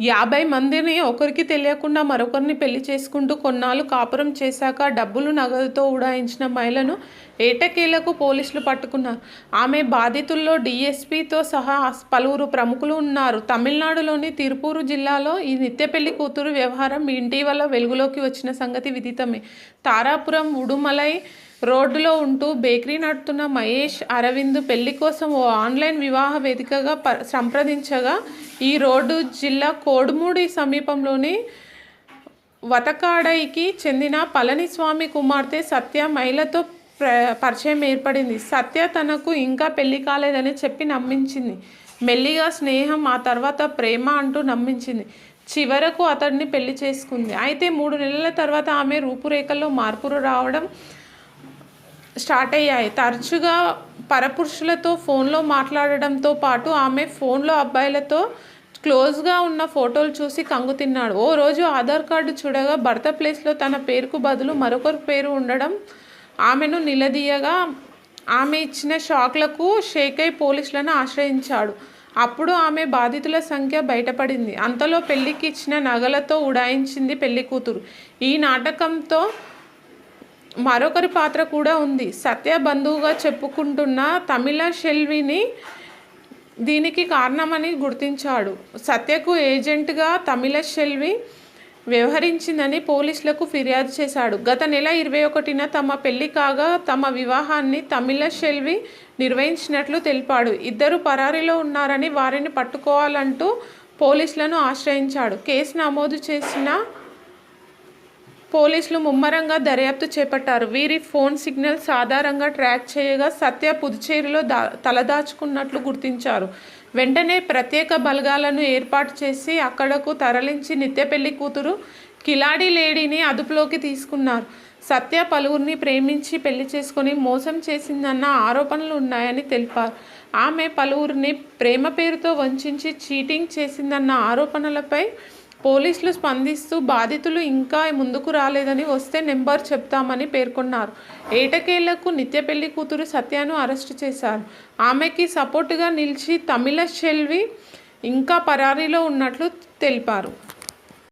యాభై మందిని ఒకరికి తెలియకుండా మరొకరిని పెళ్ళి చేసుకుంటూ కొన్నాళ్ళు కాపురం చేశాక డబ్బులు నగదుతో ఉడాయించిన మహిళను ఏటకేలకు పోలీసులు పట్టుకున్నారు. ఆమె బాధితుల్లో డీఎస్పీతో సహా పలువురు ప్రముఖులు ఉన్నారు. తమిళనాడులోని తిరుపూరు జిల్లాలో ఈ నిత్య పెళ్ళి కూతురు వ్యవహారం ఇటీవల వెలుగులోకి వచ్చిన సంగతి విదితమే. తారాపురం ఉడుమలై రోడ్డులో ఉంటూ బేకరీ నడుపుతున్న మహేష్ అరవింద్ పెళ్ళి కోసం ఓ ఆన్లైన్ వివాహ వేదికగా ప సంప్రదించగా ఈ రోడ్డు జిల్లా కోడుమూడి సమీపంలోని వతకాడైకి చెందిన పళనిస్వామి కుమార్తె సత్య మహిళతో ప్ర పరిచయం ఏర్పడింది. సత్య తనకు ఇంకా పెళ్ళి కాలేదని చెప్పి నమ్మించింది. మెల్లిగా స్నేహం ఆ తర్వాత ప్రేమ అంటూ నమ్మించింది. చివరకు అతడిని పెళ్ళి చేసుకుంది. అయితే మూడు నెలల తర్వాత ఆమె రూపురేఖల్లో మార్పులు రావడం స్టార్ట్ అయ్యాయి. తరచుగా పరపురుషులతో ఫోన్లో మాట్లాడడంతో పాటు ఆమె ఫోన్లో అబ్బాయిలతో క్లోజ్గా ఉన్న ఫోటోలు చూసి కంగు తిన్నాడు. ఓ రోజు ఆధార్ కార్డు చూడగా భర్త ప్లేస్లో తన పేరుకు బదులు మరొకరి పేరు ఉండడం ఆమెను నిలదీయగా ఆమె ఇచ్చిన షాక్లకు షేక్ అయి పోలీసులను ఆశ్రయించాడు. అప్పుడు ఆమె బాధితుల సంఖ్య బయటపడింది. అంతలో పెళ్ళికి ఇచ్చిన నగలతో ఉడాయించింది పెళ్ళి కూతురు. ఈ నాటకంతో మరొకరి పాత్ర కూడా ఉంది. సత్య బంధువుగా చెప్పుకుంటున్న తమిళ షెల్విని దీనికి కారణమని గుర్తించాడు. సత్యకు ఏజెంట్గా తమిళ షెల్వి వ్యవహరించిందని పోలీసులకు ఫిర్యాదు చేశాడు. గత నెల ఇరవై ఒకటిన తమ పెళ్ళి కాగా తమ వివాహాన్ని తమిళ షెల్వి నిర్వహించినట్లు తెలిపాడు. ఇద్దరు పరారీలో ఉన్నారని వారిని పట్టుకోవాలంటూ పోలీసులను ఆశ్రయించాడు. కేసు నమోదు చేసిన పోలీసులు ముమ్మరంగా దర్యాప్తు చేపట్టారు. వీరి ఫోన్ సిగ్నల్స్ ఆధారంగా ట్రాక్ చేయగా సత్య పుదుచేరిలో దా తలదాచుకున్నట్లు గుర్తించారు. వెంటనే ప్రత్యేక బలగాలను ఏర్పాటు చేసి అక్కడకు తరలించి నిత్యపెళ్ళి కూతురు కిలాడి లేడీని అదుపులోకి తీసుకున్నారు. సత్య పలువురిని ప్రేమించి పెళ్ళి చేసుకొని మోసం చేసిందన్న ఆరోపణలు ఉన్నాయని తెలిపారు. ఆమె పలువురిని ప్రేమ పేరుతో వంచి చీటింగ్ చేసిందన్న ఆరోపణలపై పోలీసులు స్పందిస్తూ బాధితులు ఇంకా ముందుకు రాలేదని వస్తే నెంబర్ చెప్తామని పేర్కొన్నారు. ఏటకేళ్ళకు నిత్య పెళ్ళి కూతురు సత్యను అరెస్టు చేశారు. ఆమెకి సపోర్టుగా నిలిచి తమిళ షెల్వి ఇంకా పరారీలో ఉన్నట్లు తెలిపారు.